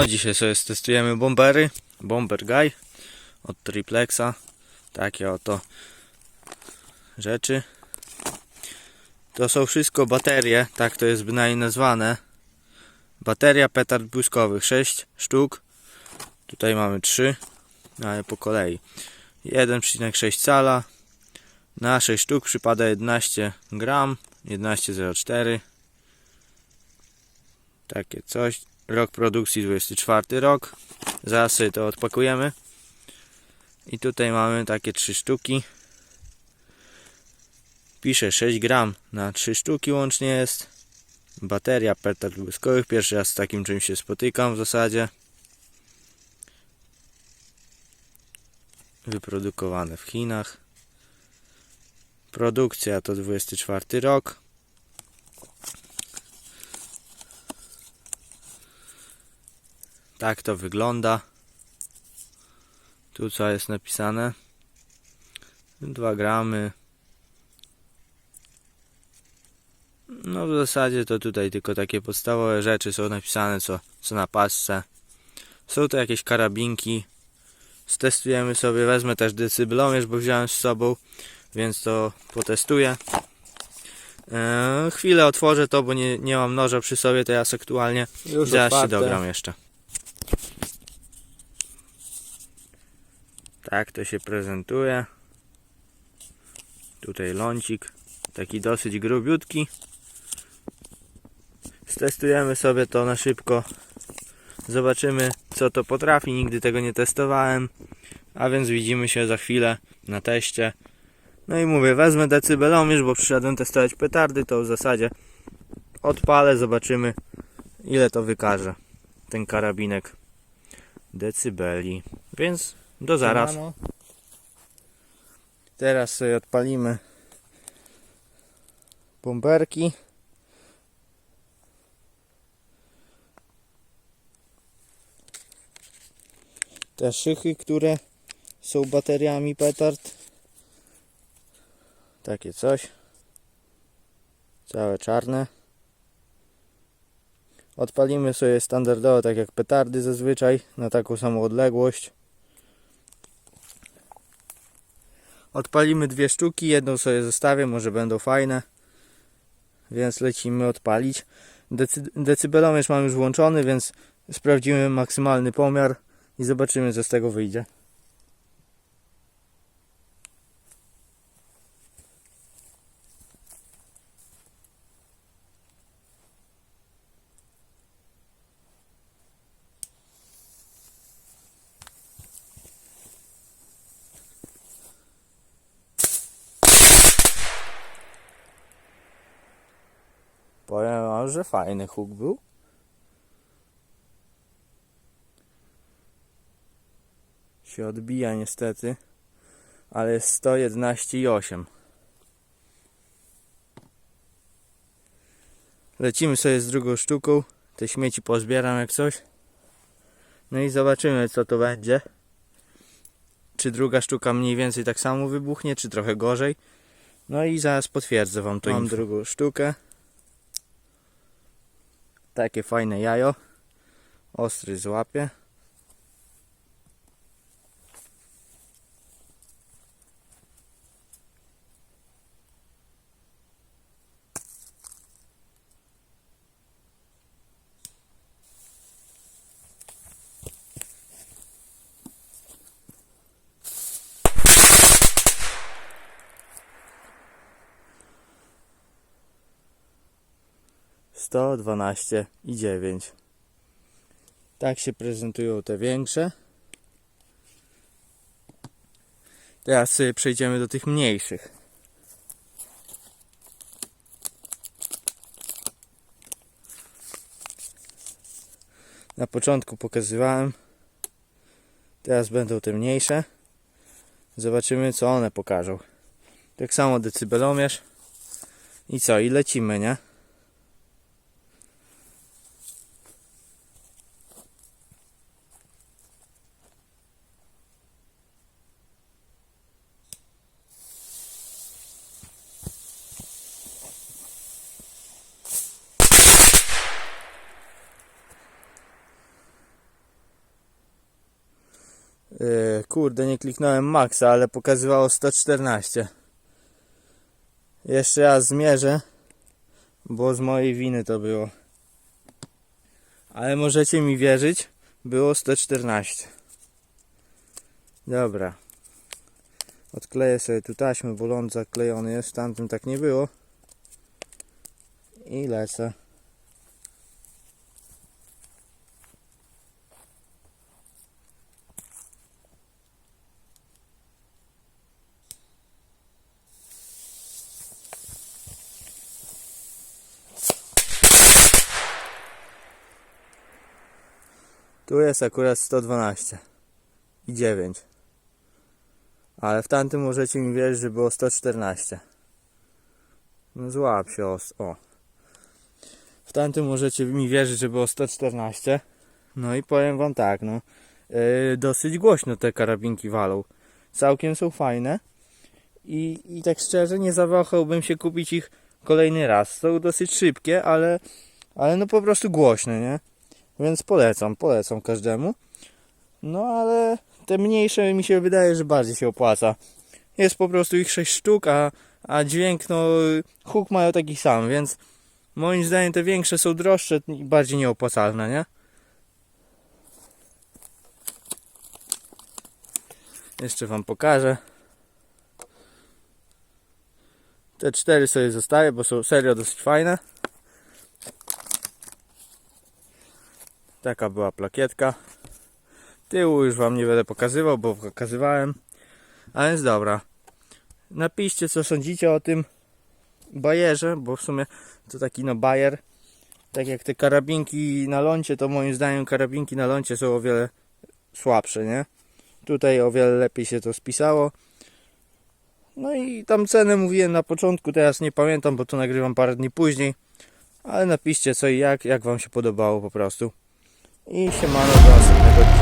No, dzisiaj sobie testujemy bombery. Bomber Guy od Triplexa. Takie oto rzeczy. To są wszystko baterie, tak to jest bynajmniej nazwane. Bateria petard błyskowych, 6 sztuk. Tutaj mamy 3, ale po kolei. 1,6 cala. Na 6 sztuk przypada 11 gram, 11,04. Takie coś. Rok produkcji 24 rok. Sobie to odpakujemy. I tutaj mamy takie 3 sztuki. Pisze 6 gram na 3 sztuki łącznie jest. Bateria petard błyskowych. Pierwszy raz z takim czymś się spotykam w zasadzie. Wyprodukowane w Chinach. Produkcja to 24 rok. Tak to wygląda. Tu co jest napisane? 2 gramy. No w zasadzie to tutaj tylko takie podstawowe rzeczy są napisane co, co na pasce. Są to jakieś karabinki. Stestujemy sobie, wezmę też decybelomierz, bo wziąłem z sobą, więc to potestuję. Eee, chwilę otworzę to, bo nie, nie mam noża przy sobie teraz aktualnie. Już I zaraz się otwarte. dogram jeszcze. Tak to się prezentuje. Tutaj lącik. Taki dosyć grubiutki. Stestujemy sobie to na szybko. Zobaczymy co to potrafi. Nigdy tego nie testowałem. A więc widzimy się za chwilę na teście. No i mówię, wezmę decybelomierz, bo przyszedłem testować petardy. To w zasadzie odpalę, zobaczymy ile to wykaże ten karabinek decybeli. Więc do zaraz. Siemano. Teraz sobie odpalimy bomberki. Te szychy, które są bateriami petard. Takie coś. Całe czarne. Odpalimy sobie standardowo, tak jak petardy zazwyczaj, na taką samą odległość. Odpalimy dwie sztuki, jedną sobie zostawię, może będą fajne. Więc lecimy odpalić. Decy decybelomierz mam już włączony, więc sprawdzimy maksymalny pomiar i zobaczymy co z tego wyjdzie. Powiem wam, że fajny huk był. Się odbija niestety, ale jest 111,8. Lecimy sobie z drugą sztuką. Te śmieci pozbieram jak coś. No i zobaczymy co to będzie. Czy druga sztuka mniej więcej tak samo wybuchnie, czy trochę gorzej. No i zaraz potwierdzę wam to. Mam info. drugą sztukę. Takie fajne jajo. Ostry złapie. Sto dwanaście i dziewięć. Tak się prezentują te większe. Teraz sobie przejdziemy do tych mniejszych. Na początku pokazywałem. Teraz będą te mniejsze. Zobaczymy co one pokażą. Tak samo decybelomierz. I co? I lecimy, nie? Yy, kurde, nie kliknąłem maksa, ale pokazywało 114. Jeszcze raz zmierzę, bo z mojej winy to było. Ale możecie mi wierzyć, było 114. Dobra. Odkleję sobie tu taśmę, bo ląd zaklejony jest, w tamtym tak nie było. I lecę. Tu jest akurat 112 i 9. Ale w tamtym możecie mi wierzyć, że było 114. No złap się os. O. W tamtym możecie mi wierzyć, że było 114. No i powiem wam tak, no. Yy, dosyć głośno te karabinki walą. Całkiem są fajne. I, I tak szczerze nie zawahałbym się kupić ich kolejny raz. Są dosyć szybkie, ale, ale no po prostu głośne, nie? Więc polecam, polecam każdemu. No ale te mniejsze mi się wydaje, że bardziej się opłaca. Jest po prostu ich 6 sztuk, a, a dźwięk, no huk mają taki sam, więc moim zdaniem te większe są droższe i bardziej nieopłacalne, nie? Jeszcze wam pokażę. Te cztery sobie zostawię, bo są serio dosyć fajne. Taka była plakietka. Tyłu już wam nie będę pokazywał, bo pokazywałem. A więc dobra. Napiszcie co sądzicie o tym bajerze, bo w sumie to taki no bajer. Tak jak te karabinki na lądzie, to moim zdaniem karabinki na lądzie są o wiele słabsze, nie? Tutaj o wiele lepiej się to spisało. No i tam cenę mówiłem na początku, teraz nie pamiętam, bo to nagrywam parę dni później. Ale napiszcie co i jak, jak wam się podobało po prostu. I siemano do następnego odcinka.